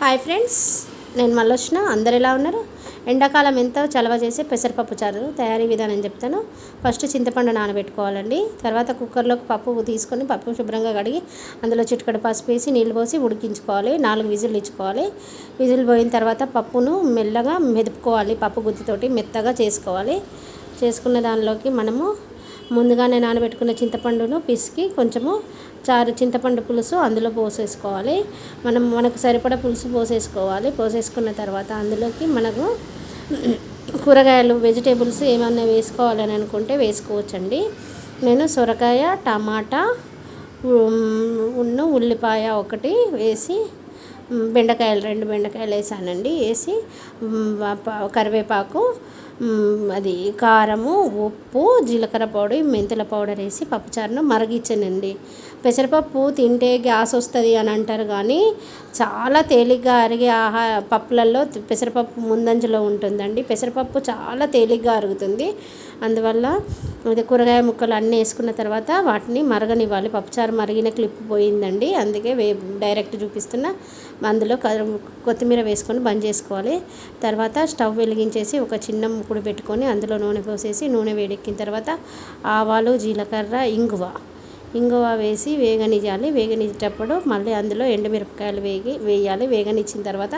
Hi friends నేను మళ్ళీ వచ్చిన అందరు ఎలా ఉన్నారు? ఎండాకాలం ఎంత చలవ చేసి పెసరపప్పు చారు తయారీ విధానం చెప్తాను. ఫస్ట్ చింతపండు నానబెట్టుకోవాలండి. తర్వాత కుక్కర్లోకి పప్పు తీసుకొని పప్పు శుభ్రంగా కడిగి అందులో చిటికడ పసుపు వేసి నీళ్ళు పోసి ఉడికించుకోవాలి. నాలుగు విజిల్ ఇచ్చుకోవాలి. విజిల్ పోయిన తర్వాత పప్పును మెల్లగా మెదుపుకోవాలి. పప్పు గుత్తితోటి మెత్తగా చేసుకోవాలి. చేసుకున్న దానిలోకి మనము ముందుగానే నానబెట్టుకున్న చింతపండును పిసికి కొంచెము చారు చింతపండు పులుసు అందులో పోసేసుకోవాలి. మనం మనకు సరిపడా పులుసు పోసేసుకోవాలి. పోసేసుకున్న తర్వాత అందులోకి మనకు కూరగాయలు వెజిటేబుల్స్ ఏమన్నా వేసుకోవాలని అనుకుంటే వేసుకోవచ్చండి. నేను సొరకాయ టమాటా ఉన్న ఉల్లిపాయ ఒకటి వేసి బెండకాయలు రెండు బెండకాయలు వేసానండి. వేసి కరివేపాకు అది కారము ఉప్పు జీలకర్ర పౌడర్ మెంతుల పౌడర్ వేసి పప్పుచారును మరగించానండి. పెసరపప్పు తింటే గ్యాస్ వస్తుంది అని అంటారు కానీ చాలా తేలిగ్గా అరిగే ఆహా పప్పులలో పెసరపప్పు ముందంజలో ఉంటుందండి. పెసరపప్పు చాలా తేలిగ్గా అరుగుతుంది. అందువల్ల ఇది కూరగాయ ముక్కలు అన్నీ వేసుకున్న తర్వాత వాటిని మరగనివ్వాలి. పప్పుచారు మరిగిన క్లిప్ పోయిందండి. అందుకే వే డైరెక్ట్ చూపిస్తున్న అందులో కొత్తిమీర వేసుకొని బంద్ చేసుకోవాలి. తర్వాత స్టవ్ వెలిగించేసి ఒక చిన్న ముక్కుడు పెట్టుకొని అందులో నూనె పోసేసి నూనె వేడెక్కిన తర్వాత ఆవాలు జీలకర్ర ఇంగువ. ఇంగువ వేసి వేగనివ్వాలి వేగనిచ్చేటప్పుడు మళ్ళీ అందులో ఎండుమిరపకాయలు వేగి వేయాలి. వేగనిచ్చిన తర్వాత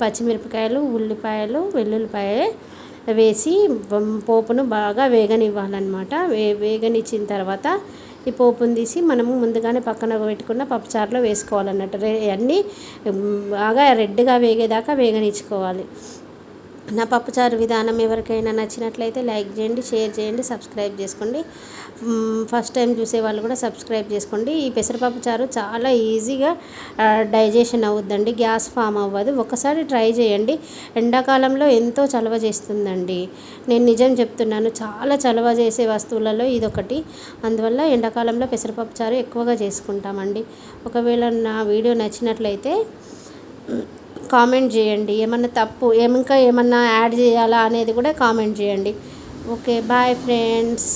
పచ్చిమిరపకాయలు ఉల్లిపాయలు వెల్లుల్లిపాయ వేసి పోపును బాగా వేగనివ్వాలన్నమాట. వే వేగనిచ్చిన తర్వాత ఈ పోపును తీసి మనము ముందుగానే పక్కన పెట్టుకున్న పప్పుచారులో వేసుకోవాలన్నట్టు. అన్నీ బాగా రెడ్గా వేగేదాకా వేగనిచ్చుకోవాలి. నా పప్పుచారు విధానం ఎవరికైనా నచ్చినట్లయితే లైక్ చేయండి షేర్ చేయండి సబ్స్క్రైబ్ చేసుకోండి. ఫస్ట్ టైం చూసే వాళ్ళు కూడా సబ్స్క్రైబ్ చేసుకోండి. ఈ పెసరపప్పు చారు చాలా ఈజీగా డైజెషన్ అవుద్దండి. గ్యాస్ ఫామ్ అవ్వదు. ఒకసారి ట్రై చేయండి. ఎండాకాలంలో ఎంతో చలవ చేస్తుందండి. నేను నిజం చెప్తున్నాను చాలా చలవ చేసే వస్తువులలో ఇదొకటి. అందువల్ల ఎండాకాలంలో పెసరపప్పు చారు ఎక్కువగా చేసుకుంటామండి. ఒకవేళ నా వీడియో నచ్చినట్లయితే కామెంట్ చేయండి. ఏమన్నా తప్పు ఇంకా ఏమన్నా యాడ్ చేయాలా అనేది కూడా కామెంట్ చేయండి. Okay bye friends.